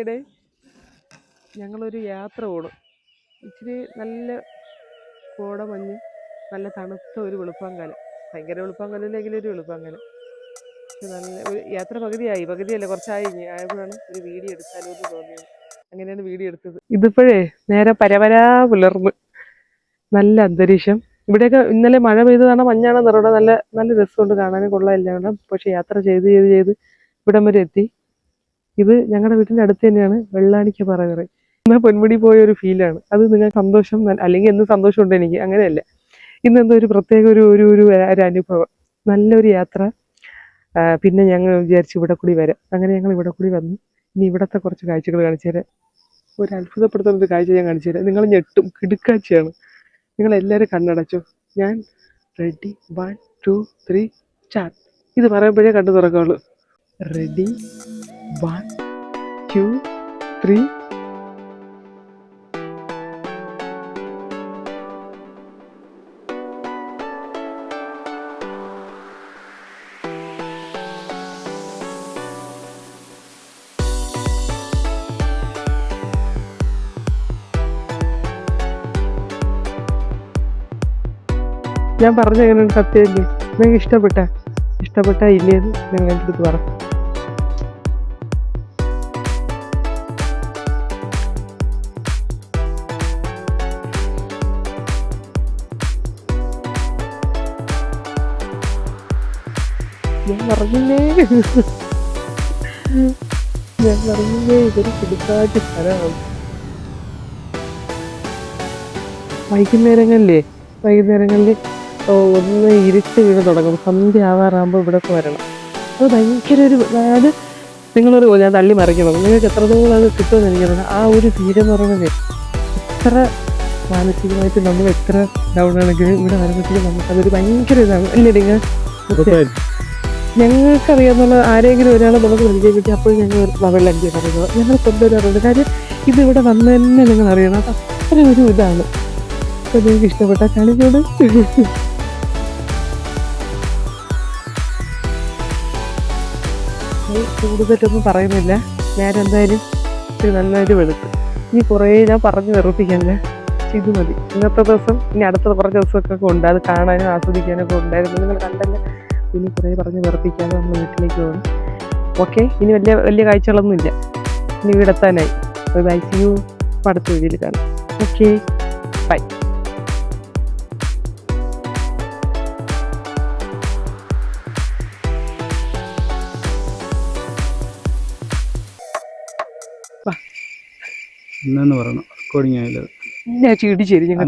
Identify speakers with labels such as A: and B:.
A: Friday ഞങ്ങളൊരു യാത്ര പോണം ഇച്ചിരി നല്ല കോടമഞ്ഞ് നല്ല തണുത്ത ഒരു വെളുപ്പാങ്കാലം. ഭയങ്കര വെളുപ്പാങ്കാലമില്ലെങ്കിലും ഒരു വെളുപ്പാങ്കാലം. നല്ല ഒരു യാത്ര പകുതിയായി. പകുതിയല്ല കുറച്ചായി ആയപ്പോഴാണ് ഒരു വീഡിയോ എടുത്താലോ എന്ന് തോന്നിയത്. അങ്ങനെയാണ് വീഡിയോ എടുത്തത്. ഇതിപ്പോഴേ നേരെ പരവരാ പുലർന്ന്. നല്ല അന്തരീക്ഷം. ഇവിടെയൊക്കെ ഇന്നലെ മഴ പെയ്തതാണോ മഞ്ഞാണോ നിറവിടെ നല്ല നല്ല രസമുണ്ട് കാണാനും. കൊള്ളാമില്ല കാരണം പക്ഷെ യാത്ര ചെയ്ത് ചെയ്ത് ചെയ്ത് ഇവിടം വരെ എത്തി. ഇത് ഞങ്ങളുടെ വീട്ടിന്റെ അടുത്ത് തന്നെയാണ് വെള്ളാണിക്ക പറയുന്നത് എന്നാൽ പൊന്മുടി പോയ ഒരു ഫീലാണ് അത് നിങ്ങൾക്ക് സന്തോഷം അല്ലെങ്കിൽ എന്ത് സന്തോഷമുണ്ട് എനിക്ക്. അങ്ങനെയല്ല. ഇന്ന് എന്തോ ഒരു പ്രത്യേക ഒരു ഒരു ഒരു അനുഭവം. നല്ലൊരു യാത്ര. പിന്നെ ഞങ്ങൾ വിചാരിച്ചു ഇവിടെ കൂടി വരാം. അങ്ങനെ ഞങ്ങൾ ഇവിടെ കൂടി വന്നു. ഇനി ഇവിടത്തെ കുറച്ച് കാഴ്ചകൾ കാണിച്ചു തരാം. ഒരു അത്ഭുതപ്പെടുത്തുന്ന ഒരു കാഴ്ച ഞാൻ കാണിച്ചു തരാം. നിങ്ങൾ ഞെട്ടും. കിടുക്കാഴ്ചയാണ് നിങ്ങൾ എല്ലാവരും കണ്ണടച്ചു. ഞാൻ ready one two three start ഇത് പറയുമ്പോഴേ കണ്ടു തുറക്കുള്ളൂ. റെഡി വൺ ടു ത്രീ ഞാൻ പറഞ്ഞ എങ്ങനെ സത്യമല്ലേ നിങ്ങൾക്ക് ഇഷ്ടപ്പെട്ട ഇഷ്ടപ്പെട്ട ഇല്ലേന്ന് എന്റെ അടുത്ത് പറ. ഞാൻ ഞാൻ പറഞ്ഞില്ലേ ഇതൊരു പിടിക്കാറ്റ് സ്ഥലമാണ്. വൈകുന്നേരങ്ങളിലേ വൈകുന്നേരങ്ങളിൽ ഒന്ന് ഇരുട്ട് വീണ് തുടങ്ങും. സന്ധ്യ ആവാറാകുമ്പോൾ ഇവിടെ വരണം. അത് ഭയങ്കര ഒരു അതായത് നിങ്ങളൊരു ഞാൻ തള്ളി മറിക്കണം. നിങ്ങൾക്ക് എത്രത്തോളം അത് കിട്ടുമെന്ന് എനിക്കറിയാം ആ ഒരു തീരെ എന്ന് പറയുന്നത് എത്ര മാനസികമായിട്ട് നമ്മൾ എത്ര ഡൗൺ ആണെങ്കിലും ഇവിടെ വരുമ്പോഴത്തേക്കും നമുക്കതൊരു ഭയങ്കര ഇതാണ്. അല്ലേ നിങ്ങൾ? ഞങ്ങൾക്കറിയാന്നുള്ള ആരെങ്കിലും ഒരാളെ നമുക്ക് പരിചയപ്പെട്ടി അപ്പോൾ ഞങ്ങൾ വെള്ളടിക്കുക പറയുന്നത് ഞങ്ങൾ കൊണ്ടുവരാറുണ്ട്. കാര്യം ഇതിവിടെ വന്ന് തന്നെ നിങ്ങൾ അറിയണം. അത് അത്ര ഒരു ഇതാണ്. അപ്പോൾ നിങ്ങൾക്ക് ഇഷ്ടപ്പെട്ട കാണിച്ചോട് കൂടുതലൊന്നും പറയുന്നില്ല. ഞാൻ എന്തായാലും ഇത് നല്ലൊരു വെളുത്ത് ഇനി കുറേ ഞാൻ പറഞ്ഞു വെറുപ്പിക്കല്ലേ ഇത് മതി. ഇന്നത്തെ ദിവസം ഇനി അടുത്ത കുറച്ച് ദിവസമൊക്കെ ഉണ്ട്. അത് കാണാനും ആസ്വദിക്കാനൊക്കെ ഉണ്ടായിരുന്നു. നിങ്ങൾ കണ്ടല്ല. ഇനി കുറേ പറഞ്ഞ് വെറുപ്പിക്കാതെ നമ്മൾ വീട്ടിലേക്ക് പോകണം ഓക്കെ ഇനി വലിയ വലിയ കാഴ്ചകളൊന്നുമില്ല ഇനി വീടെത്താനായി. ബൈ സി യു അടുത്ത വീഡിയോയിൽ കാണാം. ഓക്കെ ബൈ
B: ഇന്നെന്ന് പറയണം. റെക്കോർഡിങ് ആയാലും
A: ഞാൻ ചീടി ശരി ഞങ്ങൾ